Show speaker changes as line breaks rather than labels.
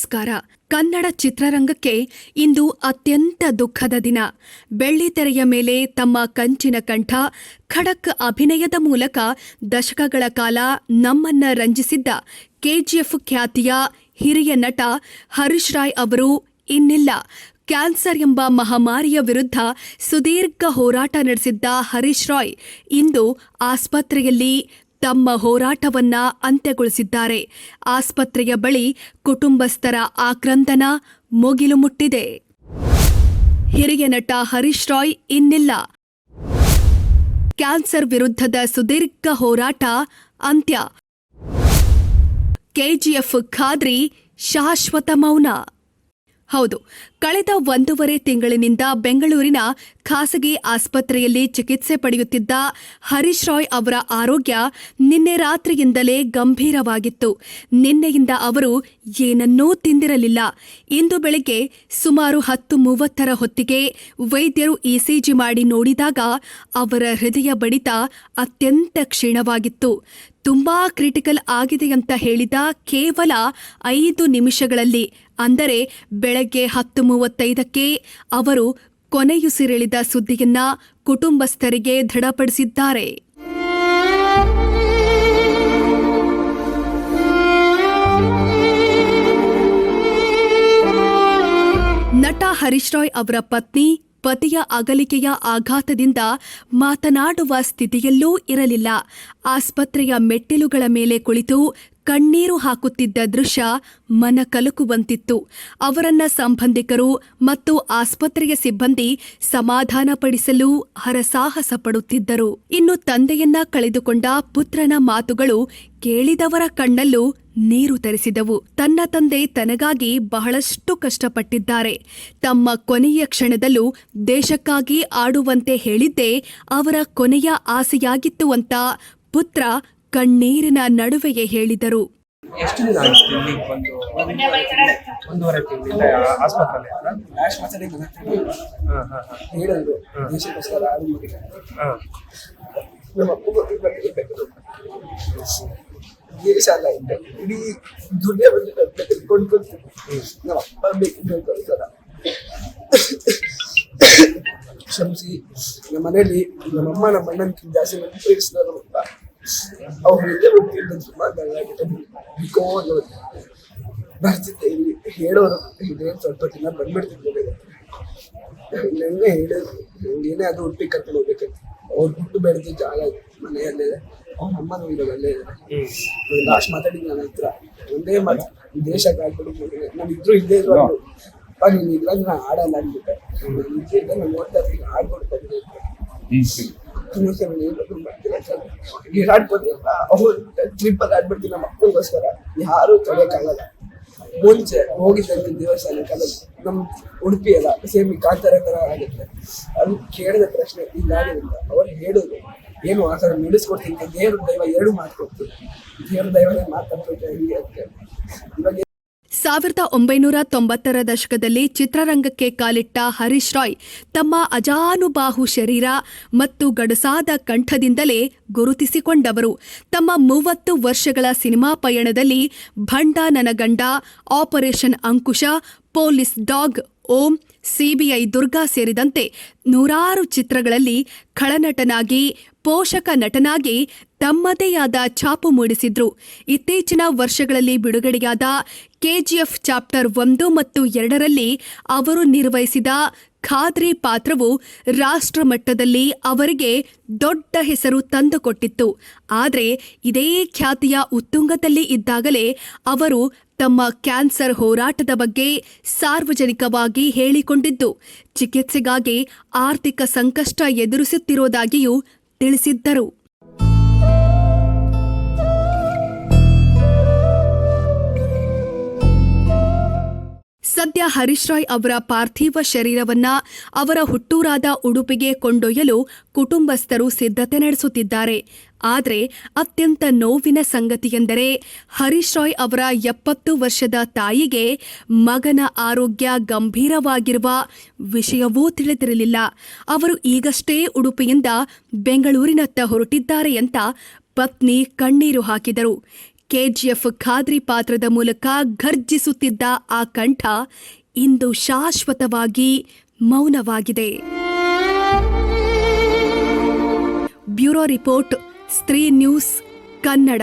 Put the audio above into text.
ನಮಸ್ಕಾರ. ಕನ್ನಡ ಚಿತ್ರರಂಗಕ್ಕೆ ಇಂದು ಅತ್ಯಂತ ದುಃಖದ ದಿನ. ಬೆಳ್ಳಿತೆರೆಯ ಮೇಲೆ ತಮ್ಮ ಕಂಚಿನ ಕಂಠ ಖಡಕ್ ಅಭಿನಯದ ಮೂಲಕ ದಶಕಗಳ ಕಾಲ ನಮ್ಮನ್ನ ರಂಜಿಸಿದ್ದ ಕೆಜಿಎಫ್ ಖ್ಯಾತಿಯ ಹಿರಿಯ ನಟ ಹರೀಶ್ ರಾಯ್ ಅವರು ಇನ್ನಿಲ್ಲ. ಕ್ಯಾನ್ಸರ್ ಎಂಬ ಮಹಾಮಾರಿಯ ವಿರುದ್ಧ ಸುದೀರ್ಘ ಹೋರಾಟ ನಡೆಸಿದ್ದ ಹರೀಶ್ ರಾಯ್ ಇಂದು ಆಸ್ಪತ್ರೆಯಲ್ಲಿ ತಮ್ಮ ಹೋರಾಟವನ್ನ ಅಂತ್ಯಗೊಳಿಸಿದ್ದಾರೆ. ಆಸ್ಪತ್ರೆಯ ಬಳಿ ಕುಟುಂಬಸ್ಥರ ಆಕ್ರಂದನ ಮುಗಿಲು ಮುಟ್ಟಿದೆ. ಹಿರಿಯ ನಟ ಹರೀಶ್ ರಾಯ್ ಇನ್ನಿಲ್ಲ. ಕ್ಯಾನ್ಸರ್ ವಿರುದ್ಧದ ಸುದೀರ್ಘ ಹೋರಾಟ ಅಂತ್ಯ. ಕೆಜಿಎಫ್ ಖಾದ್ರಿ ಶಾಶ್ವತ ಮೌನ. ಹೌದು ಕಳೆದ ಒಂದೂವರೆ ತಿಂಗಳಿನಿಂದ ಬೆಂಗಳೂರಿನ ಖಾಸಗಿ ಆಸ್ಪತ್ರೆಯಲ್ಲಿ ಚಿಕಿತ್ಸೆ ಪಡೆಯುತ್ತಿದ್ದ ಹರೀಶ್ ರಾಯ್ ಅವರ ಆರೋಗ್ಯ ನಿನ್ನೆ ರಾತ್ರಿಯಿಂದಲೇ ಗಂಭೀರವಾಗಿತ್ತು. ನಿನ್ನೆಯಿಂದ ಅವರು ಏನನ್ನೂ ತಿಂದಿರಲಿಲ್ಲ. ಇಂದು ಬೆಳಗ್ಗೆ ಸುಮಾರು ಹತ್ತು ಮೂವತ್ತರ ಹೊತ್ತಿಗೆ ವೈದ್ಯರು ಇಸಿಜಿ ಮಾಡಿ ನೋಡಿದಾಗ ಅವರ ಹೃದಯ ಬಡಿತ ಅತ್ಯಂತ ಕ್ಷೀಣವಾಗಿತ್ತು. ತುಂಬಾ ಕ್ರಿಟಿಕಲ್ ಆಗಿದೆ ಅಂತ ಹೇಳಿದ ಕೇವಲ ಐದು ನಿಮಿಷಗಳಲ್ಲಿ, ಅಂದರೆ ಬೆಳಗ್ಗೆ ಹತ್ತು ಮೂವತ್ತೈದಕ್ಕೆ ಅವರು ಕೊನೆಯುಸಿರೆಳೆದ ಸುದ್ದಿಯನ್ನ ಕುಟುಂಬಸ್ಥರಿಗೆ ದೃಢಪಡಿಸಿದ್ದಾರೆ. ನಟ ಹರೀಶ್ ರಾಯ್ ಅವರ ಪತ್ನಿ ಪತಿಯ ಅಗಲಿಕೆಯ ಆಘಾತದಿಂದ ಮಾತನಾಡುವ ಸ್ಥಿತಿಯಲ್ಲೂ ಇರಲಿಲ್ಲ. ಆಸ್ಪತ್ರೆಯ ಮೆಟ್ಟಿಲುಗಳ ಮೇಲೆ ಕುಳಿತು ಕಣ್ಣೀರು ಹಾಕುತ್ತಿದ್ದ ದೃಶ್ಯ ಮನ ಕಲಕುವಂತಿತ್ತು ಅವರನ್ನ ಸಂಬಂಧಿಕರು ಮತ್ತು ಆಸ್ಪತ್ರೆಯ ಸಿಬ್ಬಂದಿ ಸಮಾಧಾನಪಡಿಸಲು ಹರಸಾಹಸ ಪಡುತ್ತಿದ್ದರು ಇನ್ನು ತಂದೆಯನ್ನ ಕಳೆದುಕೊಂಡ ಪುತ್ರನ ಮಾತುಗಳು ಕೇಳಿದವರ ಕಣ್ಣಲ್ಲೂ ನೀರು ತರಿಸಿದವು. ತನ್ನ ತಂದೆ ತನಗಾಗಿ ಬಹಳಷ್ಟು ಕಷ್ಟಪಟ್ಟಿದ್ದಾರೆ. ತಮ್ಮ ಕೊನೆಯ ಕ್ಷಣದಲ್ಲೂ ದೇಶಕ್ಕಾಗಿ ಆಡುವಂತೆ ಹೇಳಿದ್ದೇ ಅವರ ಕೊನೆಯ ಆಸೆಯಾಗಿತ್ತು ಅಂತ ಪುತ್ರ ಕಣ್ಣೀರಿನ ನಡುವೆಯೇ ಹೇಳಿದರು.
ಎಷ್ಟು ದಿನ ಆಯ್ತು ಇಲ್ಲಿಗೆ ಬಂದು? ಒಂದೂವರೆ ತಿಂಗಳಿಂದ ಆಸ್ಪತ್ರೆಯಲ್ಲಿ ಅಲ್ಲ?
ಲಾಸ್ಟ್ ಮಾತಾಡಿ ಮಾತಾಡಿ
ಹಾಂ. ಹಾಂ ಹಾಂ.
ಹೇಳಿದ್ರು ದೇಶಕ್ಕೋಸ್ಕರ ಆಡು ಮಗ
ಹಾಂ.
ನಮ್ಮ ಅಪ್ಪ ಬರ್ಬೇಕು ದೇಶ ಅಲ್ಲ ಇದ್ದೆ ಇಡೀ ದುನಿಯಾ ಬಂದು ಕೊಂಡು ಬಂತು ನಮ್ಮ ಅಪ್ಪ ಕ್ಷಮಿಸಿ ನಮ್ಮ ಮನೆಯಲ್ಲಿ ನಮ್ಮಮ್ಮ ನಮ್ಮ ಅಣ್ಣನ ಜಾಸ್ತಿ ನಮ್ಮಪ್ಪ ಅವ್ರು ಹಿಂದೆ ಹೋಗ್ತಿದ್ದ ಸುಮಾರು ಬೆಳಗಾಗಿದೆ ಬಿಕೋ ಬರ್ತಿದ್ದೆ ಇಲ್ಲಿ ಹೇಳೋರು ಇದೇನು ಸ್ವಲ್ಪ ದಿನ ಬಂದ್ಬಿಡ್ತಿದ್ದೆ ನಂಗೆ ಹೇಳಿದ್ರು ಏನೇ ಅದು ಹುಟ್ಟಿ ಕರ್ಕೊಂಡು ಹೋಗ್ಬೇಕಂತ ಅವ್ರು ಹುಟ್ಟು ಬೆಳೆದ ಜಾಗ ಮನೆಯಲ್ಲೇ ಅವ್ರ ಅಮ್ಮನೂ ಇರೋದು ಅಲ್ಲೇ ಇದೆ ಲಾಸ್ಟ್ ಮಾತಾಡಿದ್ ನನ್ನ ಹತ್ರ ಒಂದೇ ಮಾತು ಆಗ್ಬಿಡು ನಾವಿಬ್ರು ಇಲ್ಲೇ ಇದ್ರು ಅಂದ್ರು. ಅಪ್ಪ ನೀನು ಇಲ್ಲ ನಾನು ಆಡಲ್ಲ ಅಂದ್ಬಿಟ್ಟೆ ನಾನು ಇದ್ದಿದ್ದೆ ನಾನು ನೋಡ್ತಾ ಇರ್ತೀನಿ ಆಡ್ಕೊಡ್ತಾ ಇದ್ದೀನಿ ಕೊಹ್ಲಿ ಅವ್ರು ಟ್ರಿಪ್ ಅಲ್ಲಿ ಆಡ್ಬಿಡ್ತೀನಿ ನಮ್ಮ ಅಪ್ಪನಿಗೋಸ್ಕರ ಯಾರು ತೊಳೆಯಕ್ಕಾಗಲ್ಲ ಮುಂಚೆ ಹೋಗಿದ್ದಂತ ದೇವಸ್ಥಾನಕ್ಕೆ ನಮ್ ಉಡುಪಿ ಅಲ್ಲ ಸೇಮ್ ಕಾಂತಾರ ತರ ಆಗುತ್ತೆ ಅದು ಕೇಳಿದ ಪ್ರಶ್ನೆ ಇಲ್ಲಾಗಿಲ್ಲ ಅವ್ರು ಹೇಳೋದು ಏನು ಆ ಥರ ನಡೆಸ್ಕೊಡ್ತೀನಿ ದೇವ್ರ ದೈವ ಎರಡು ಮಾತು ಕೊಡ್ತೀನಿ ದೇವ್ರ ದೈವನೇ ಮಾತಾಡ್ಬೇಕು ಹಿಂಗೆ ಅಂತ ಇವಾಗ
ಸಾವಿರದ ಒಂಬೈನೂರ ತೊಂಬತ್ತರ ದಶಕದಲ್ಲಿ ಚಿತ್ರರಂಗಕ್ಕೆ ಕಾಲಿಟ್ಟ ಹರೀಶ್ ರಾಯ್ ತಮ್ಮ ಅಜಾನುಬಾಹು ಶರೀರ ಮತ್ತು ಗಡಸಾದ ಕಂಠದಿಂದಲೇ ಗುರುತಿಸಿಕೊಂಡವರು. ತಮ್ಮ ಮೂವತ್ತು ವರ್ಷಗಳ cinema ಪಯಣದಲ್ಲಿ Bhanda Nanaganda operation Ankusha, police dog Om CBI Durga ಸೇರಿದಂತೆ ನೂರಾರು ಚಿತ್ರಗಳಲ್ಲಿ ಖಳನಟನಾಗಿ, ಪೋಷಕ ನಟನಾಗಿ ತಮ್ಮದೇ ಆದ ಛಾಪು ಮೂಡಿಸಿದ್ರು. ಇತ್ತೀಚಿನ ವರ್ಷಗಳಲ್ಲಿ ಬಿಡುಗಡೆಯಾದ ಕೆಜಿಎಫ್ ಚಾಪ್ಟರ್ ಒಂದು ಮತ್ತು ಎರಡರಲ್ಲಿ ಅವರು ನಿರ್ವಹಿಸಿದ ಖಾದ್ರಿ ಪಾತ್ರವು ರಾಷ್ಟ್ರ ಮಟ್ಟದಲ್ಲಿ ಅವರಿಗೆ ದೊಡ್ಡ ಹೆಸರು ತಂದುಕೊಟ್ಟಿತ್ತು. ಆದರೆ ಇದೇ ಖ್ಯಾತಿಯ ಉತ್ತುಂಗದಲ್ಲಿ ಇದ್ದಾಗಲೇ ಅವರು ತಮ್ಮ ಕ್ಯಾನ್ಸರ್ ಹೋರಾಟದ ಬಗ್ಗೆ ಸಾರ್ವಜನಿಕವಾಗಿ ಹೇಳಿಕೊಂಡಿದ್ದು. ಚಿಕಿತ್ಸೆಗಾಗಿ ಆರ್ಥಿಕ ಸಂಕಷ್ಟ ಎದುರಿಸುತ್ತಿರುವುದಾಗಿಯೂ ತಿಳಿಸಿದ್ದರು. ಸದ್ಯ ಹರೀಶ್ ರಾಯ್ ಅವರ ಪಾರ್ಥಿವ ಶರೀರವನ್ನ ಅವರ ಹುಟ್ಟೂರಾದ ಉಡುಪಿಗೆ ಕೊಂಡೊಯ್ಯಲು ಕುಟುಂಬಸ್ಥರು ಸಿದ್ಧತೆ ನಡೆಸುತ್ತಿದ್ದಾರೆ. ಆದರೆ ಅತ್ಯಂತ ನೋವಿನ ಸಂಗತಿಯೆಂದರೆ ಹರೀಶ್ ರಾಯ್ ಅವರ ಎಪ್ಪತ್ತು ವರ್ಷದ ತಾಯಿಗೆ ಮಗನ ಆರೋಗ್ಯ ಗಂಭೀರವಾಗಿರುವ ವಿಷಯವೂ ತಿಳಿದಿರಲಿಲ್ಲ. ಅವರು ಈಗಷ್ಟೇ ಉಡುಪಿಯಿಂದ ಬೆಂಗಳೂರಿನತ್ತ ಹೊರಟಿದ್ದಾರೆ ಅಂತ ಪತ್ನಿ ಕಣ್ಣೀರು ಹಾಕಿದರು. ಕೆಜಿಎಫ್ ಖಾದ್ರಿ ಪಾತ್ರದ ಮೂಲಕ ಘರ್ಜಿಸುತ್ತಿದ್ದ ಆ ಕಂಠ ಇಂದು ಶಾಶ್ವತವಾಗಿ ಮೌನವಾಗಿದೆ. Bureau report, Stree news, Kannada.